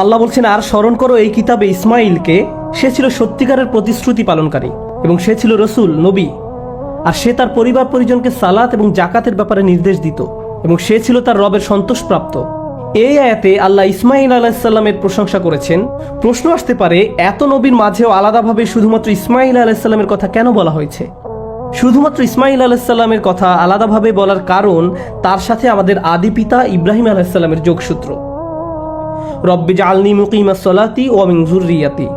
আল্লাহ বলছেন, আর স্মরণ করো এই কিতাবে ইসমাইলকে সে ছিল সত্যিকারের প্রতিশ্রুতি পালনকারী এবং সে ছিল রসুল, নবী। আর সে তার পরিবার পরিজনকে সালাত এবং জাকাতের ব্যাপারে নির্দেশ দিত এবং সে ছিল তার রবের সন্তোষপ্রাপ্ত। এই আয়াতে আল্লাহ ইসমাইল আলাহিসাল্লামের প্রশংসা করেছেন। প্রশ্ন আসতে পারে, এত নবীর মাঝেও আলাদাভাবে শুধুমাত্র ইসমাইল আলাহিসাল্লামের কথা কেন বলা হয়েছে? শুধুমাত্র ইসমাইল আলাহিসাল্লামের কথা আলাদাভাবে বলার কারণ তার সাথে আমাদের আদি পিতা ইব্রাহিম আলাহিসাল্লামের যোগসূত্র। রব্বি জালনি মুকিমা সলাতি ও আমিন জুরিয়াতি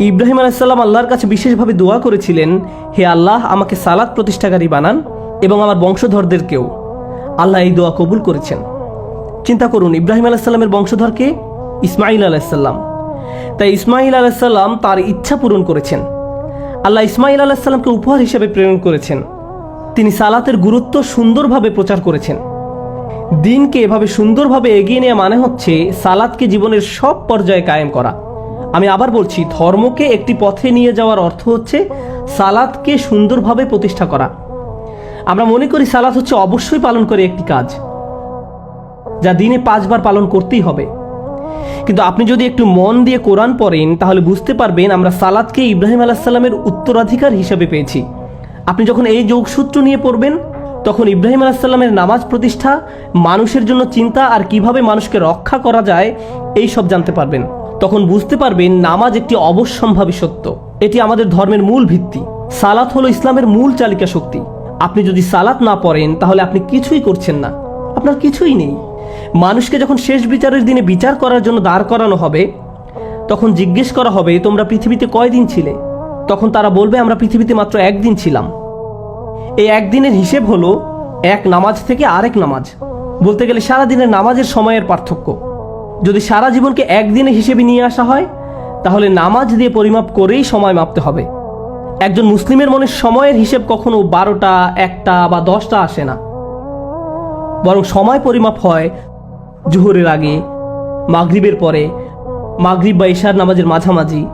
ইব্রাহিম আলাইসাল্লাম আল্লাহর কাছে বিশেষভাবে দোয়া করেছিলেন, হে আল্লাহ, আমাকে সালাদ প্রতিষ্ঠাকারী বানান এবং আমার বংশধরদেরকেও। আল্লাহ এই দোয়া কবুল করেছেন। চিন্তা করুন, ইব্রাহিম আলাইসাল্লামের বংশধরকে ইসমাইল আলাইসাল্লাম তাই ইসমাইল আলাইসাল্লাম তার ইচ্ছা পূরণ করেছেন। আল্লাহ ইসমাইল আলাইসাল্লামকে উপহার হিসেবে প্রেরণ করেছেন। তিনি সালাতের গুরুত্ব সুন্দরভাবে প্রচার করেছেন। দিনকে এভাবে সুন্দরভাবে এগিয়ে নেওয়া মানে হচ্ছে সালাদকে জীবনের সব পর্যায়ে কায়েম করা। আমি আবার বলছি, ধর্মকে একটি পথে নিয়ে যাওয়ার অর্থ হচ্ছে সালাদকে সুন্দরভাবে প্রতিষ্ঠা করা। আমরা মনে করি সালাদ হচ্ছে অবশ্যই পালন করে একটি কাজ, যা দিনে পাঁচবার পালন করতেই হবে। কিন্তু আপনি যদি একটু মন দিয়ে কোরআন পড়েন, তাহলে বুঝতে পারবেন আমরা সালাদকে ইব্রাহিম আলাহিসাল্লামের উত্তরাধিকার হিসেবে পেয়েছি। আপনি যখন এই যোগসূত্র নিয়ে পড়বেন তখন ইব্রাহিম আলাহিসাল্লামের নামাজ প্রতিষ্ঠা, মানুষের জন্য চিন্তা আর কীভাবে মানুষকে রক্ষা করা যায়, এই সব জানতে পারবেন। তখন বুঝতে পারবেন নামাজ একটি অবশ্যম্ভাবী সত্য। এটি আমাদের ধর্মের মূল ভিত্তি। সালাত হলো ইসলামের মূল চালিকা শক্তি। আপনি যদি সালাত না পড়েন, তাহলে আপনি কিছুই করছেন না। আপনার কিছুই নেই। মানুষকে যখন শেষ বিচারের দিনে বিচার করার জন্য দাঁড় করানো হবে, তখন জিজ্ঞেস করা হবে, তোমরা পৃথিবীতে কয়দিন ছিলে? তখন তারা বলবে, আমরা পৃথিবীতে মাত্র একদিন ছিলাম। এই একদিনের হিসেব হলো এক নামাজ থেকে আরেক নামাজ। বলতে গেলে সারা দিনের নামাজের সময়ের পার্থক্য। যদি সারা জীবনকে একদিনে হিসেবে নিয়ে আসা হয়, তাহলে নামাজ দিয়ে পরিমাপ করেই সময় মাপতে হবে। একজন মুসলিমের মনে সময়ের হিসেব কখনো বারোটা, একটা বা দশটা আসে না। বরং সময় পরিমাপ হয় জুহরের আগে, মাগরিবের পরে, মাগরিব বা ইশার নামাজের মাঝামাঝি।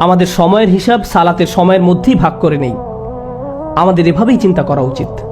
আমাদের সময়ের হিসাব সালাতের সময়ের মধ্যেই ভাগ করে নেই। আমাদের এভাবেই চিন্তা করা উচিত।